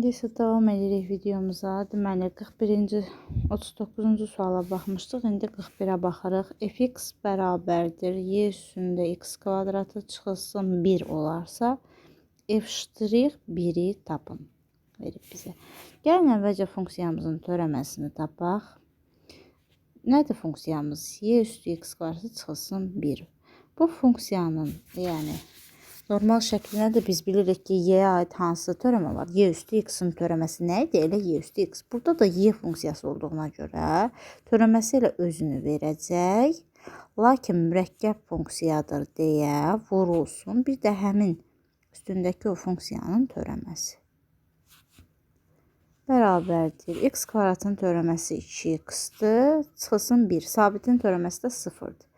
İndi isə davam edirik videomuza. Deməli 41-ci 39-cu suala baxmışdıq. İndi 41-ə baxırıq. fx bərabərdir y üstündə x kvadratı çıxılsın 1 olarsa f ştrix 1-i tapın. Verib bizə. Gəlin əvvəlcə funksiyamızın törəməsini tapaq. Nədir funksiyamız? y üstü x kvadratı çıxılsın 1. Bu funksiyanın, yəni Normal şəklinə də biz bilirik ki, y-yə aid hansı törəmə var? y üstü x-in törəməsi nə idi? Elə y üstü x. Burada da y funksiyası olduğuna görə törəməsi elə özünü verəcək. Lakin mürəkkəb funksiyadır deyə vurulsun. Bir də həmin üstündəki o funksiyanın törəməsi. Bərabərdir. x kvadratın törəməsi 2x-dır. Çıxılsın 1. Sabitin törəməsi də 0-dır.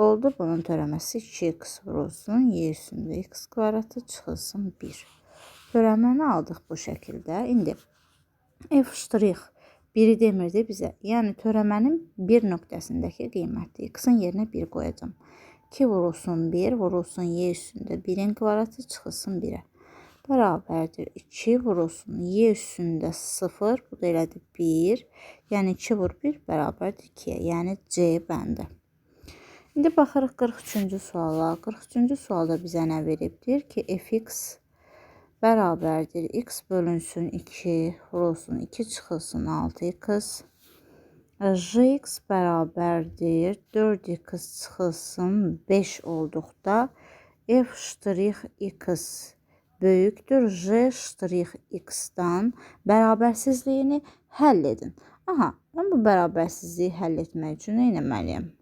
Oldu bunun törəməsi 2x vurulsun. Y üstündə x kvadratı çıxılsın 1. Törəməni aldıq bu şəkildə. İndi f ştrix 1-i demirdi bizə. Yəni törəmənin 1 nöqtəsindəki qiymətdir. X-in yerinə 1 qoyacağam. 2 vurulsun 1, vurulsun y üstündə 1-in kvadratı çıxılsın 1-ə. Bərabərdir 2 vurulsun y üstündə 0, bu da elədir 1. Yəni 2 vur 1 bərabərdir 2-yə. Yəni C bəndi. İndi baxırıq 43-cü suala. 43-cü sualda bizə nə veribdir ki, fx bərabərdir x bölünsün 2 vurulsun 2 çıxılsın 6x. Jx bərabərdir 4x çıxılsın 5 olduqda f ştrix x böyükdür j ştrix x-dan bərabərsizliyini həll edin. Aha, mən bu bərabərsizliyi həll etmək üçün nə etməliyəm?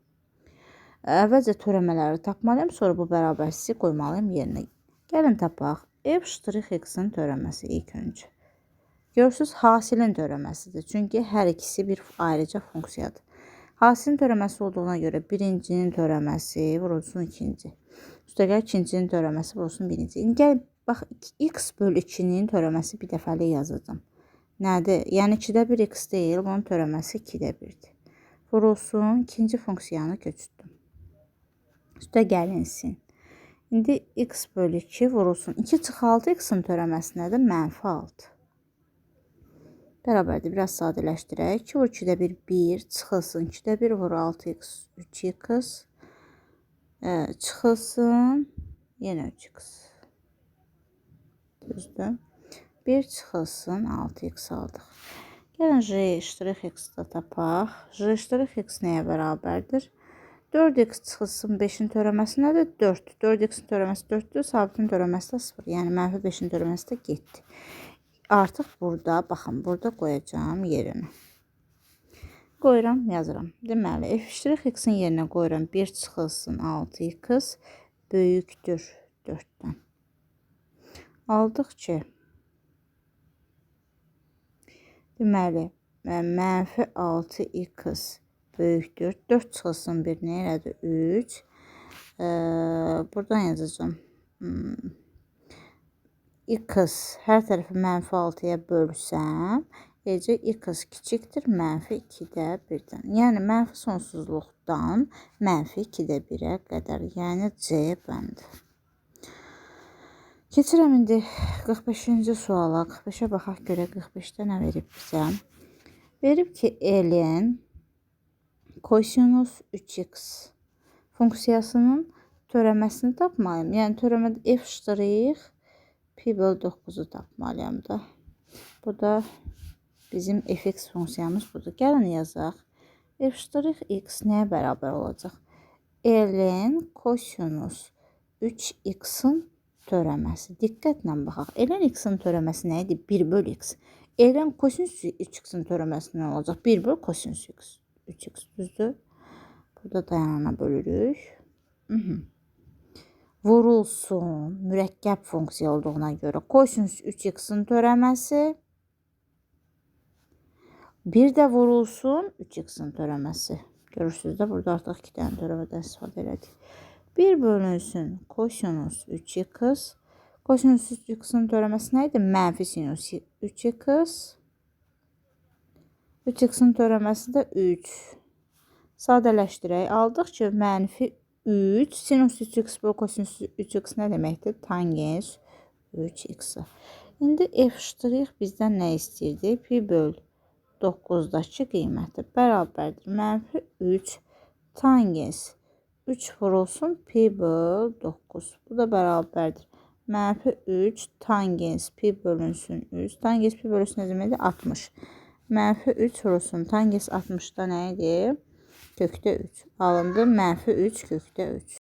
Əvvəlcə törəmələri tapmalıyam, sonra bu bərabərsizliyi qoymalıyam yerinə. Gəlin tapaq. F ştrix x-in törəməsi ilk öncə. Görürsüz, hasilin törəməsidir. Çünki hər ikisi bir ayrıca funksiyadır. Hasilin törəməsi olduğuna görə birincinin törəməsi vurulsun ikinci. Üstəgəl ikincinin törəməsi vurulsun birinci. İndi gəl bax x bölü 2-nin törəməsi bir dəfəlik yazacağam. Nədir? Yəni 2-də 1 x deyil, bunun törəməsi 2-də 1-dir. Vurulsun ikinci funksiyanı köçürdüm. Üstə gəlinsin. İndi x bölü 2 vurulsun. 2 çıx 6 x-in törəməsi nədir? Mənfi 6. Bərabərdir. Biraz sadələşdirək. 2 vur 2-də 1, 1. Çıxılsın. 2-də 1 vur 6x, 3x. E, çıxılsın. Yenə 3x. Düzdür. 1 çıxılsın. 6x aldıq. Gəlin j ştrix x-də tapaq. j ştrix x nəyə bərabərdir? 4x çıxılsın 5-in törəməsi nədir? 4. 4x-in törəməsi 4-dür, sabitin törəməsi də 0. Yəni mənfi 5-in törəməsi də getdi. Artıq burada, baxın, burada qoyacağam yerinə. Qoyuram, yazıram. Deməli, f' x-in yerinə qoyuram 1 çıxılsın 6x böyükdür 4-dən. Aldıq ki, deməli, mənfi 6x böyükdür. 4 çıxılsın 1 nə elədi? 3. Ee, buradan yazacağım. Hmm. x hər tərəfi mənfi 6-ya bölsəm, eləcə x kiçikdir mənfi 2-də 1-dən. Yəni mənfi sonsuzluqdan mənfi 2-də 1-ə qədər. Yəni C bəndi. Keçirəm indi 45-ci suala. 45-ə baxaq görək 45-də nə verib bizə. Verib ki, elin kosinus 3x funksiyasının törəməsini tapmalıyım. Yəni törəmədə f ştrix pi bölü 9-u tapmalıyam da. Bu da bizim fx funksiyamız budur. Gəlin yazaq. f ştrix x nəyə bərabər olacaq? ln kosinus 3x-in törəməsi. Diqqətlə baxaq. ln x-in törəməsi nə idi? 1 bölü x. ln kosinus 3x-in törəməsi nə olacaq? 1 bölü kosinus x. 3x düzdür. Burada dayanana bölürük. Hı -hı. Vurulsun. Mürəkkəb funksiya olduğuna görə kosinus 3x-in törəməsi. Bir də vurulsun 3x-in törəməsi. Görürsünüz də burada artıq 2 dənə törəmədən istifadə elədik. 1 bölünsün kosinus 3x. Kosinus 3x-in törəməsi nə idi? Mənfi sinus 3x. 3x-in törəməsi də 3. Sadələşdirək. Aldıq ki, mənfi 3. Sinus 3x bölü kosinus 3x nə deməkdir? Tangens 3x. İndi f bizdən nə istəyirdi? Pi böl 9-dakı qiyməti bərabərdir. Mənfi 3 tangens 3 vurulsun pi böl 9. Bu da bərabərdir. Mənfi 3 tangens pi bölünsün 3. Tangens pi bölünsün nə deməkdir? 60. Mənfi 3 vurulsun. Tangens 60-da nə idi? Kökdə 3. Alındı mənfi 3 kökdə 3.